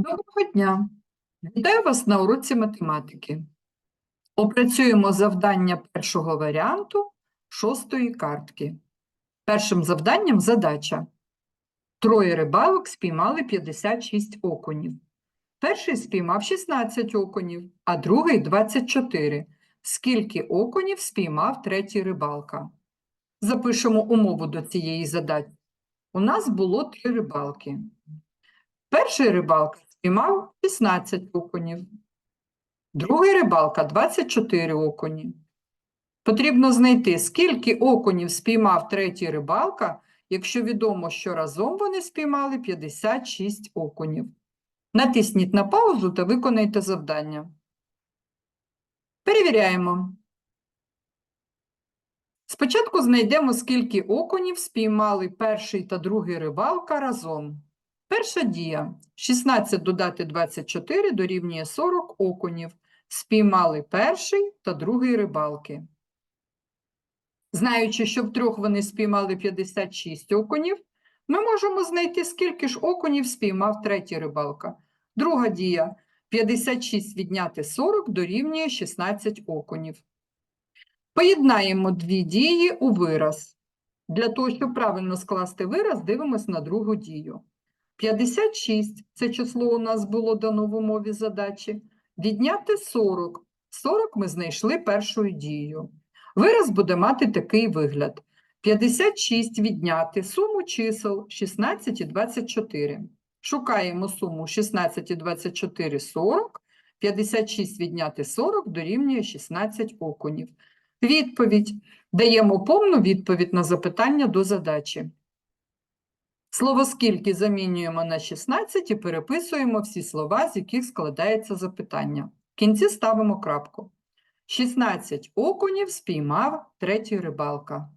Доброго дня! Вітаю вас на уроці математики. Опрацюємо завдання першого варіанту шостої картки. Першим завданням задача. Троє рибалок спіймали 56 окунів. Перший спіймав 16 окунів, а другий 24. Скільки окунів спіймав третій рибалка? Запишемо умову до цієї задачі. У нас було три рибалки. Перший рибалка спіймав 16 окунів, другий рибалка 24 окуні. Потрібно знайти, скільки окунів спіймав третій рибалка, якщо відомо, що разом вони спіймали 56 окунів. Натисніть на паузу та виконайте завдання. Перевіряємо. Спочатку знайдемо, скільки окунів спіймали перший та другий рибалка разом. Перша дія. 16 додати 24 дорівнює 40 окунів. Спіймали перший та другий рибалки. Знаючи, що втрьох вони спіймали 56 окунів, ми можемо знайти, скільки ж окунів спіймав третій рибалка. Друга дія. 56 відняти 40 дорівнює 16 окунів. Поєднаємо дві дії у вираз. Для того, щоб правильно скласти вираз, дивимось на другу дію. 56 – це число у нас було дано в умові задачі. Відняти 40. 40 ми знайшли першою дією. Вираз буде мати такий вигляд. 56 відняти суму чисел 16 і 24. Шукаємо суму 16 і 24 – 40. 56 відняти 40 дорівнює 16 окунів. Відповідь. Даємо повну відповідь на запитання до задачі. Слово «скільки» замінюємо на 16 і переписуємо всі слова, з яких складається запитання. В кінці ставимо крапку. 16 окунів спіймав третій рибалка.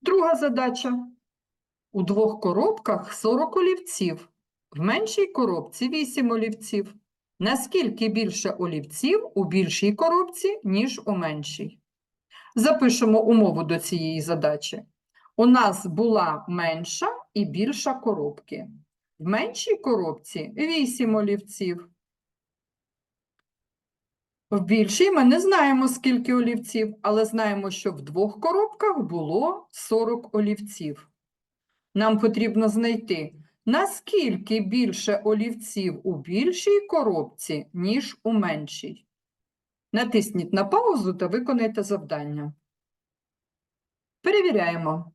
Друга задача. У двох коробках 40 олівців. В меншій коробці 8 олівців. Наскільки більше олівців у більшій коробці, ніж у меншій? Запишемо умову до цієї задачі. У нас була менша і більша коробки. В меншій коробці 8 олівців. В більшій ми не знаємо, скільки олівців, але знаємо, що в двох коробках було 40 олівців. Нам потрібно знайти, наскільки більше олівців у більшій коробці, ніж у меншій. Натисніть на паузу та виконайте завдання. Перевіряємо.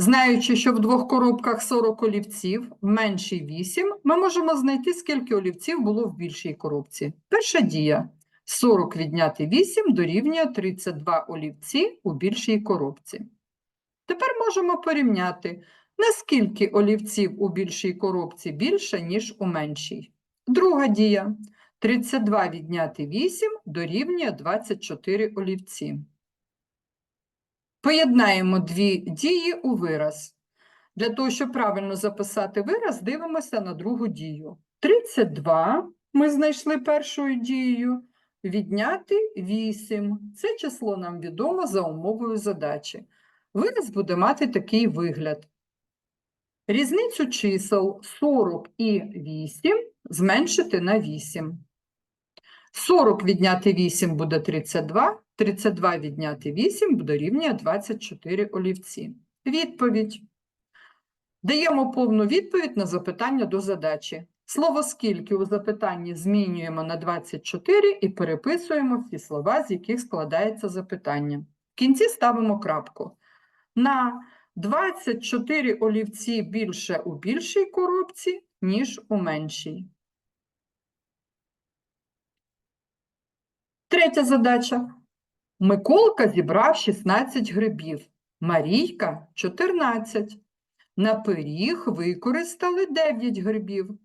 Знаючи, що в двох коробках 40 олівців, в меншій 8, ми можемо знайти, скільки олівців було в більшій коробці. Перша дія. 40 відняти 8 дорівнює 32 олівці у більшій коробці. Тепер можемо порівняти, наскільки олівців у більшій коробці більше, ніж у меншій. Друга дія. 32 відняти 8 дорівнює 24 олівці. Поєднаємо дві дії у вираз. Для того, щоб правильно записати вираз, дивимося на другу дію. 32 ми знайшли першою дією. Відняти 8. Це число нам відомо за умовою задачі. Вираз буде мати такий вигляд. Різницю чисел 40 і 8 зменшити на 8. 40 відняти 8 буде 32, 32 відняти 8 буде рівня 24 олівці. Відповідь. Даємо повну відповідь на запитання до задачі. Слово «скільки» у запитанні змінюємо на 24 і переписуємо всі слова, з яких складається запитання. В кінці ставимо крапку. На 24 олівці більше у більшій коробці, ніж у меншій. Третя задача. Миколка зібрав 16 грибів, Марійка – 14. На пиріг використали 9 грибів.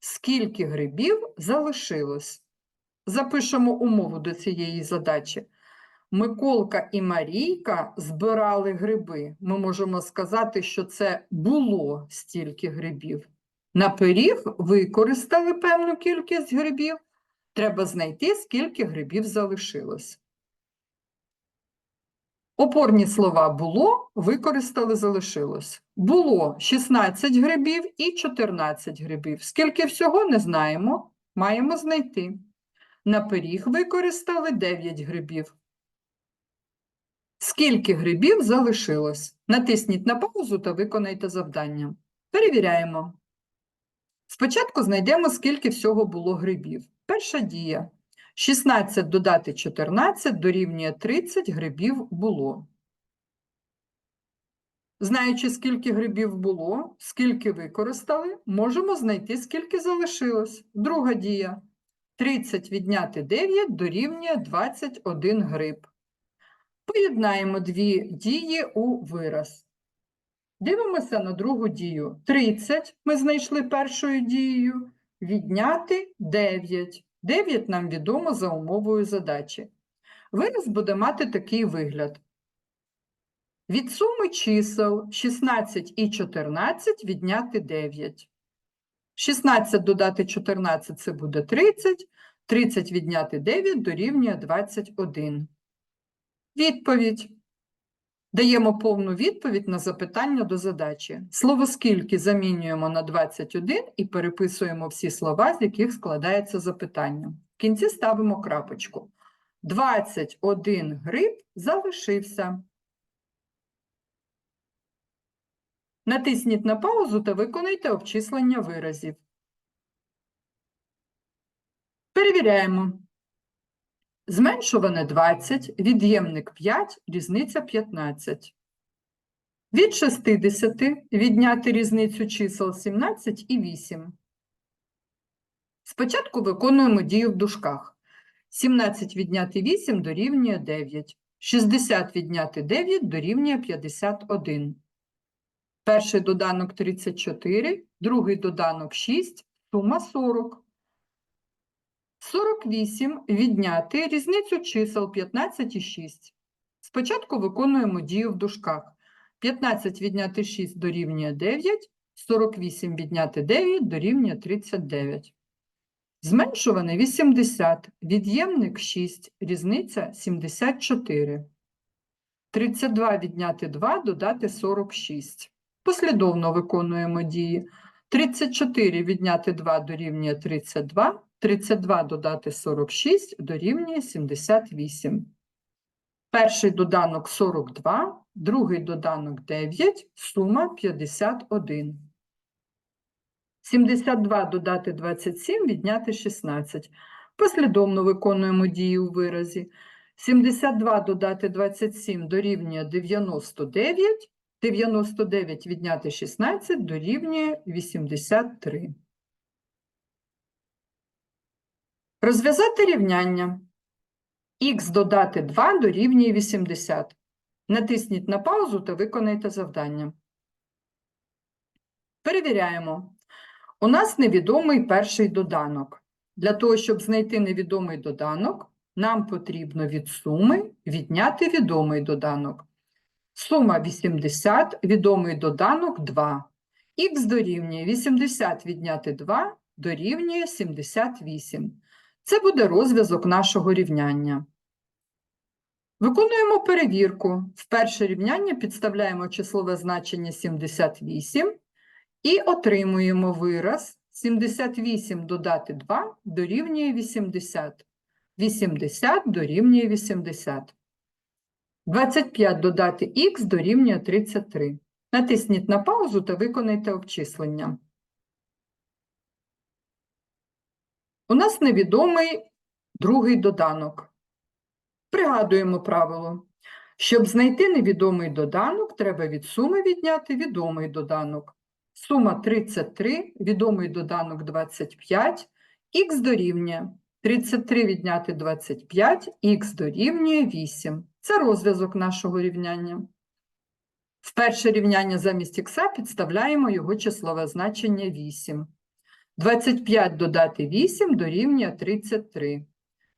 Скільки грибів залишилось? Запишемо умову до цієї задачі. Миколка і Марійка збирали гриби. Ми можемо сказати, що це було стільки грибів. На пиріг використали певну кількість грибів. Треба знайти, скільки грибів залишилось. Опорні слова було, використали, залишилось. Було 16 грибів і 14 грибів. Скільки всього не знаємо, маємо знайти. На пиріг використали 9 грибів. Скільки грибів залишилось? Натисніть на паузу та виконайте завдання. Перевіряємо. Спочатку знайдемо, скільки всього було грибів. Перша дія. 16 додати 14 дорівнює 30 грибів було. Знаючи, скільки грибів було, скільки використали, можемо знайти, скільки залишилось. Друга дія. 30 відняти 9 дорівнює 21 гриб. Поєднаємо дві дії у вираз. Дивимося на другу дію. 30 ми знайшли першою дією. Відняти 9. 9 нам відомо за умовою задачі. Вираз буде мати такий вигляд. Від суми чисел 16 і 14 відняти 9. 16 додати 14 – це буде 30. 30 відняти 9 дорівнює 21. Відповідь. Даємо повну відповідь на запитання до задачі. Слово «скільки» замінюємо на 21 і переписуємо всі слова, з яких складається запитання. В кінці ставимо крапочку. 21 гриб залишився. Натисніть на паузу та виконайте обчислення виразів. Перевіряємо. Зменшуване 20, від'ємник 5, різниця 15. Від 60 відняти різницю чисел 17 і 8. Спочатку виконуємо дію в дужках. 17 відняти 8 дорівнює 9. 60 відняти 9 дорівнює 51. Перший доданок 34, другий доданок 6, сума 40. 48 відняти різницю чисел 15 і 6. Спочатку виконуємо дію в дужках. 15 відняти 6 дорівнює 9, 48 відняти 9 дорівнює 39. Зменшуване 80, від'ємник 6, різниця 74. 32 відняти 2 додати 46. Послідовно виконуємо дії. 34 відняти 2 дорівнює 32, 32 додати 46 дорівнює 78. Перший доданок 42, другий доданок 9, сума 51. 72 додати 27, відняти 16. Послідовно виконуємо дії у виразі. 72 додати 27 дорівнює 99, 99 відняти 16 дорівнює 83. Розв'язати рівняння. Х додати 2 дорівнює 80. Натисніть на паузу та виконайте завдання. Перевіряємо. У нас невідомий перший доданок. Для того, щоб знайти невідомий доданок, нам потрібно від суми відняти відомий доданок. Сума 80, відомий доданок 2. Х дорівнює 80 відняти 2 дорівнює 78. Це буде розв'язок нашого рівняння. Виконуємо перевірку. В перше рівняння підставляємо числове значення 78 і отримуємо вираз 78 додати 2 дорівнює 80. 80 дорівнює 80. 25 додати х дорівнює 33. Натисніть на паузу та виконайте обчислення. У нас невідомий другий доданок. Пригадуємо правило. Щоб знайти невідомий доданок, треба від суми відняти відомий доданок. Сума 33, відомий доданок 25, х дорівнює 33 відняти 25, х дорівнює 8. Це розв'язок нашого рівняння. В перше рівняння замість х підставляємо його числове значення 8. 25 додати 8 дорівнює 33.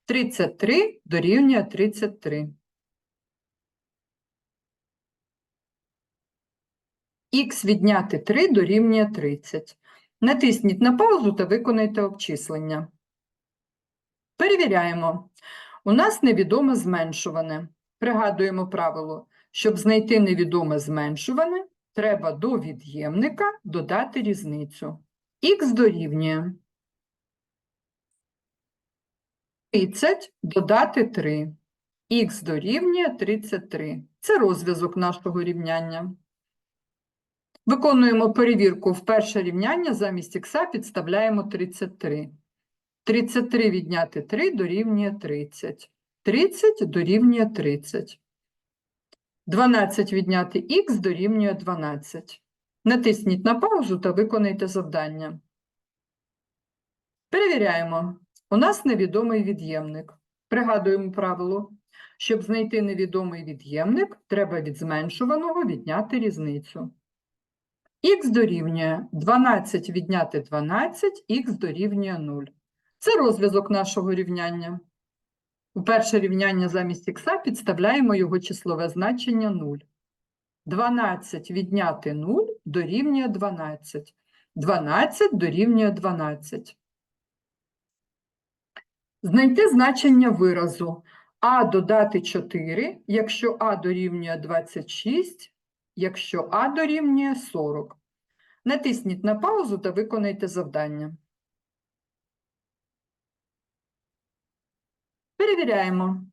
33 дорівнює 33. Х відняти 3 дорівнює 30. Натисніть на паузу та виконайте обчислення. Перевіряємо. У нас невідоме зменшуване. Пригадуємо правило. Щоб знайти невідоме зменшуване, треба до від'ємника додати різницю. Х дорівнює 30 додати 3. Х дорівнює 33. Це розв'язок нашого рівняння. Виконуємо перевірку в перше рівняння, замість х підставляємо 33. 33 відняти 3 дорівнює 30. 30 дорівнює 30. 12 відняти х дорівнює 12. Натисніть на паузу та виконайте завдання. Перевіряємо. У нас невідомий від'ємник. Пригадуємо правило. Щоб знайти невідомий від'ємник, треба від зменшуваного відняти різницю. Х дорівнює 12 відняти 12, х дорівнює 0. Це розв'язок нашого рівняння. У перше рівняння замість х підставляємо його числове значення 0. 12 відняти 0 дорівнює 12. 12 дорівнює 12. Знайти значення виразу а додати 4, якщо а дорівнює 26, якщо а дорівнює 40. Натисніть на паузу та виконайте завдання. Перевіряємо.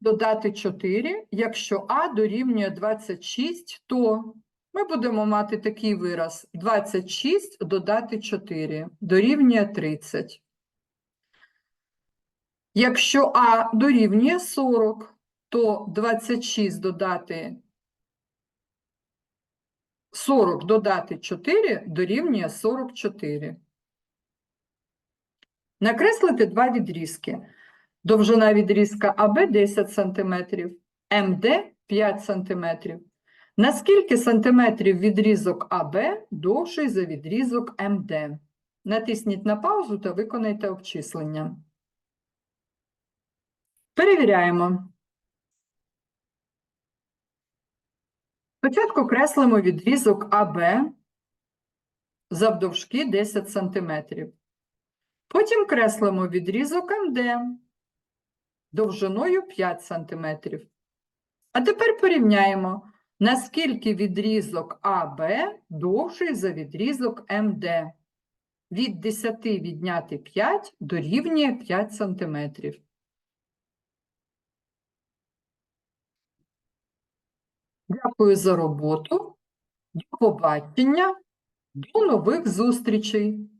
Додати 4, якщо а дорівнює 26, то ми будемо мати такий вираз 26 додати 4 дорівнює 30. Якщо а дорівнює 40, то 26 додати 40 додати 4 дорівнює 44. Накреслити два відрізки. Довжина відрізка АБ 10 см, МД 5 см. На скільки сантиметрів відрізок АБ довший за відрізок МД? Натисніть на паузу та виконайте обчислення. Перевіряємо. Спочатку креслимо відрізок АБ завдовжки 10 см. Потім креслимо відрізок МД довжиною 5 см. А тепер порівняємо, наскільки відрізок АБ довший за відрізок МД. Від 10 відняти 5 дорівнює 5 см. Дякую за роботу. До побачення. До нових зустрічей.